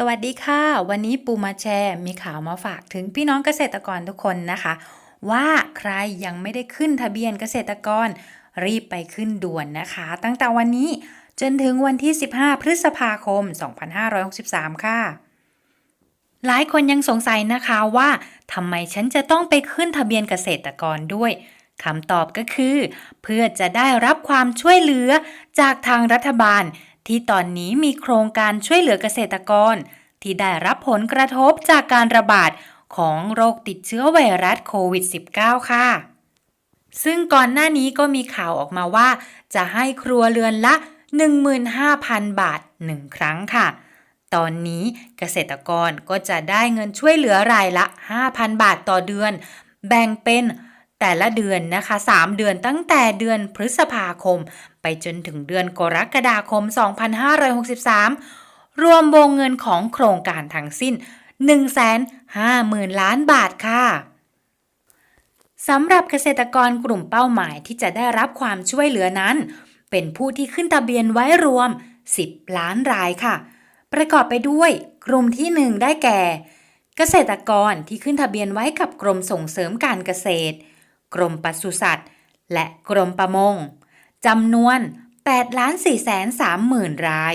สวัสดีค่ะ วันนี้ปูมาแชร์มีข่าวมาฝากถึงพี่น้องเกษตรกรทุกคนนะคะ ว่าใครยังไม่ได้ขึ้นทะเบียนเกษตรกร รีบไปขึ้นด่วนนะคะ ตั้งแต่วันนี้จนถึงวันที่ 15 พฤษภาคม 2563 ค่ะ หลายคนยังสงสัยนะคะว่าทำไมฉันจะต้องไปขึ้นทะเบียนเกษตรกรด้วยคำตอบก็คือ เพื่อจะได้รับความช่วยเหลือจากทางรัฐบาล ที่ตอนนี้มีโครงการช่วยเหลือเกษตรกร ที่ได้รับผลกระทบจากการระบาดของโรคติดเชื้อไวรัสโควิด -19 ค่ะ ซึ่งก่อนหน้านี้ก็มีข่าวออกมาว่า จะให้ครัวเรือนละ 15,000 บาท 1 ครั้งค่ะ ตอนนี้เกษตรกรก็จะได้เงินช่วยเหลือรายละ 5,000 บาทต่อเดือน แบ่งเป็น แต่ละเดือนนะคะ 3 เดือนตั้งแต่เดือนพฤษภาคม ไปจนถึงเดือนกรกฎาคม 2563 รวมวงเงินของโครงการทั้งสิ้น 150,000 ล้านบาทค่ะสำหรับเกษตรกรกลุ่มเป้าหมายที่จะได้รับความช่วยเหลือนั้น เป็นผู้ที่ขึ้นทะเบียนไว้รวม 10 ล้านรายค่ะ ประกอบไปด้วยกลุ่มที่ 1 ได้แก่ เกษตรกรที่ขึ้นทะเบียนไว้กับกรมส่งเสริมการเกษตร กรมปศุสัตว์ และกรมประมงจำนวน8 4 3 0 0 0 0ราย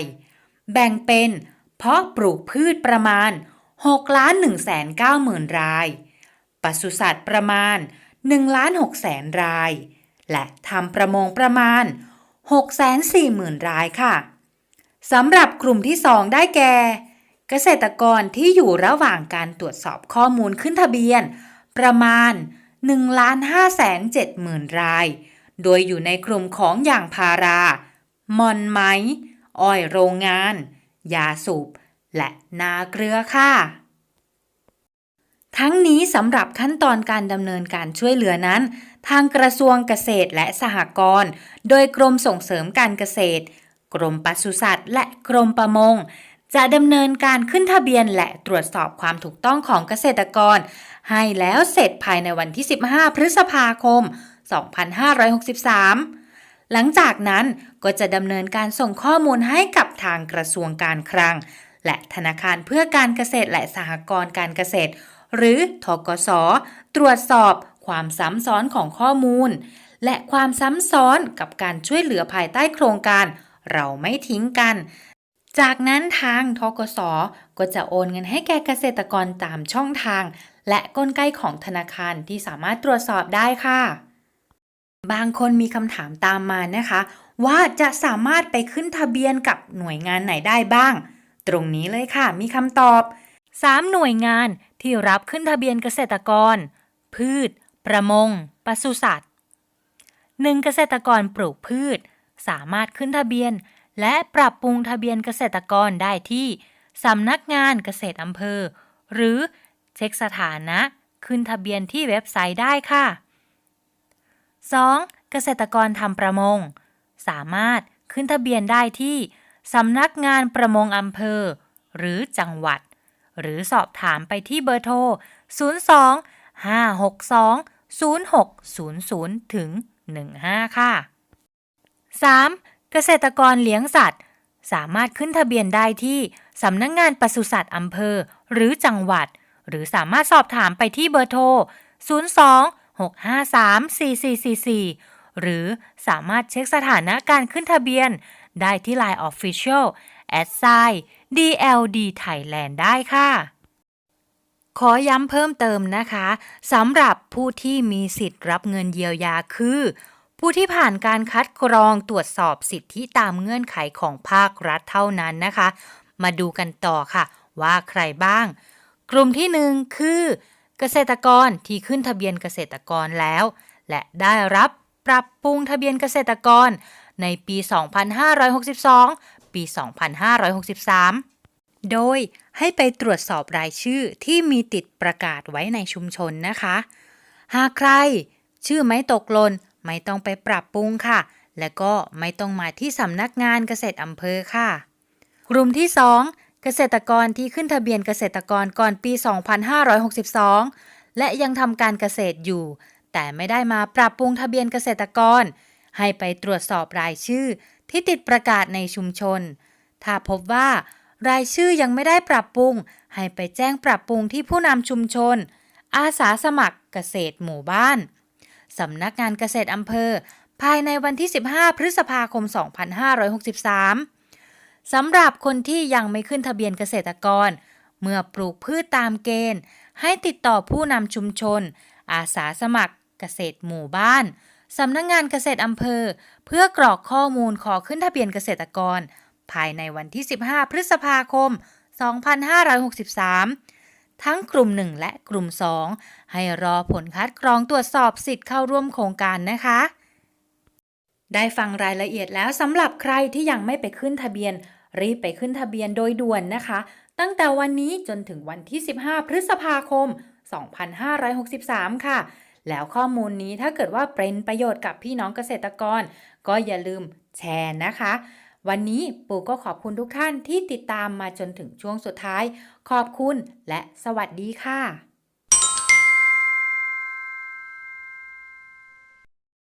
แบ่งเป็น เพาะปลูกพืชประมาณ6 1 9 0 0 0 0ราย ปศุสัตว์ประมาณ1ล้าน6แสนราย และทำประมงประมาณ6 4 0 0 0 0รายค่ะสำหรับกลุ่มที่ 2 ได้แก่ เกษตรกรที่อยู่ระหว่างการตรวจสอบข้อมูลขึ้นทะเบียน ประมาณ1 5 7 0 0 0 0ราย โดยอยู่ในกลุ่มของอย่างพารา มอนไม้ อ้อยโรงงาน ยาสูบ และนาเกลือค่ะ ทั้งนี้สำหรับขั้นตอนการดำเนินการช่วยเหลือนั้น ทางกระทรวงเกษตรและสหกรณ์ โดยกรมส่งเสริมการเกษตร กรมปศุสัตว์ และกรมประมง จะดำเนินการขึ้นทะเบียนและตรวจสอบความถูกต้องของเกษตรกร ให้แล้วเสร็จภายในวันที่ 15 พฤษภาคม 2563 หลังจากนั้นก็จะดำเนินการส่งข้อมูลให้กับทางกระทรวงการคลัง และธนาคารเพื่อการเกษตรและสหกรณ์การเกษตร หรือทกส ตรวจสอบความซ้ำซ้อนของข้อมูล และความซ้ำซ้อนกับการช่วยเหลือภายใต้โครงการ เราไม่ทิ้งกัน จากนั้นทางทกสก็จะโอนเงินให้แก่เกษตรกรตามช่องทาง และกลไกของธนาคารที่สามารถตรวจสอบได้ค่ะ บางคนมีคำถามตามมานะคะ ว่าจะสามารถไปขึ้นทะเบียนกับหน่วยงานไหนได้บ้าง ตรงนี้เลยค่ะ มีคำตอบ 3 หน่วยงานที่รับขึ้นทะเบียนเกษตรกร พืช ประมงปศุสัตว์ 1. เกษตรกรปลูกพืช สามารถขึ้นทะเบียน และปรับปรุงทะเบียนเกษตรกรได้ที่สำนักงานเกษตรอำเภอ หรือเช็คสถานะ ขึ้นทะเบียนที่เว็บไซต์ได้ค่ะ 2. เกษตรกรทำประมง สามารถขึ้นทะเบียนได้ที่สำนักงานประมงอำเภอ หรือจังหวัด หรือสอบถามไปที่เบอร์โทร 02 562 0600 ถึง 15 ค่ะ 3. เกษตรกรเลี้ยงสัตว์ สามารถขึ้นทะเบียนได้ที่สำนักงงานปศุสัตว์อำเภอ หรือจังหวัด หรือสามารถสอบถามไปที่เบอร์โทร 02 653 4444 หรือสามารถเช็คสถานะการขึ้นทะเบียน ได้ที่ Line Official at s i DLD Thailand ได้ค่ะ ขอย้ำเพิ่มเติมนะคะสำหรับผู้ที่มีสิทธิ์รับเงินเยียวยาคือ ผู้ที่ผ่านการคัดกรองตรวจสอบสิทธิตามเงื่อนไขของภาครัฐเท่านั้นนะคะ มาดูกันต่อค่ะ ว่าใครบ้าง กลุ่มที่หนึ่งคือเกษตรกรที่ขึ้นทะเบียนเกษตรกรแล้ว และได้รับปรับปรุงทะเบียนเกษตรกรในปี 2562 ปี 2563 โดยให้ไปตรวจสอบรายชื่อที่มีติดประกาศไว้ในชุมชนนะคะ หากใคร ชื่อไม่ตกหล่น ไม่ต้องไปปรับปรุงค่ะ และก็ไม่ต้องมาที่สำนักงานเกษตรอำเภอค่ะ กลุ่มที่ 2 เกษตรกรที่ขึ้นทะเบียนเกษตรกรก่อนปี 2562 และยังทำการเกษตรอยู่ แต่ไม่ได้มาปรับปรุงทะเบียนเกษตรกร ให้ไปตรวจสอบรายชื่อที่ติดประกาศในชุมชน ถ้าพบว่ารายชื่อยังไม่ได้ปรับปรุง ให้ไปแจ้งปรับปรุงที่ผู้นำชุมชน อาสาสมัครเกษตรหมู่บ้าน สำนักงานเกษตรอำเภอ ภายในวันที่ 15 พฤษภาคม 2563 สำหรับคนที่ยังไม่ขึ้นทะเบียนเกษตรกร เมื่อปลูกพืชตามเกณฑ์ ให้ติดต่อผู้นำชุมชน อาสาสมัคร เกษตรหมู่บ้านสำนักงานเกษตรอำเภอ เพื่อกรอกข้อมูลขอขึ้นทะเบียนเกษตรกร ภายในวันที่ 15 พฤษภาคม 2563 ทั้งกลุ่ม 1 และกลุ่ม 2 ให้รอผลคัดกรองตรวจสอบสิทธิ์เข้าร่วมโครงการนะคะ ได้ฟังรายละเอียดแล้วสำหรับใครที่ยังไม่ไปขึ้นทะเบียน รีบไปขึ้นทะเบียนโดยด่วนนะคะ ตั้งแต่วันนี้จนถึงวันที่ 15 พฤษภาคม 2563 ค่ะแล้วข้อมูลนี้ถ้าเกิดว่าเป็นประโยชน์กับพี่น้องเกษตรกร ก็อย่าลืมแชร์นะคะ วันนี้ปู่ก็ขอบคุณทุกท่านที่ติดตามมาจนถึงช่วงสุดท้าย ขอบคุณและสวัสดีค่ะ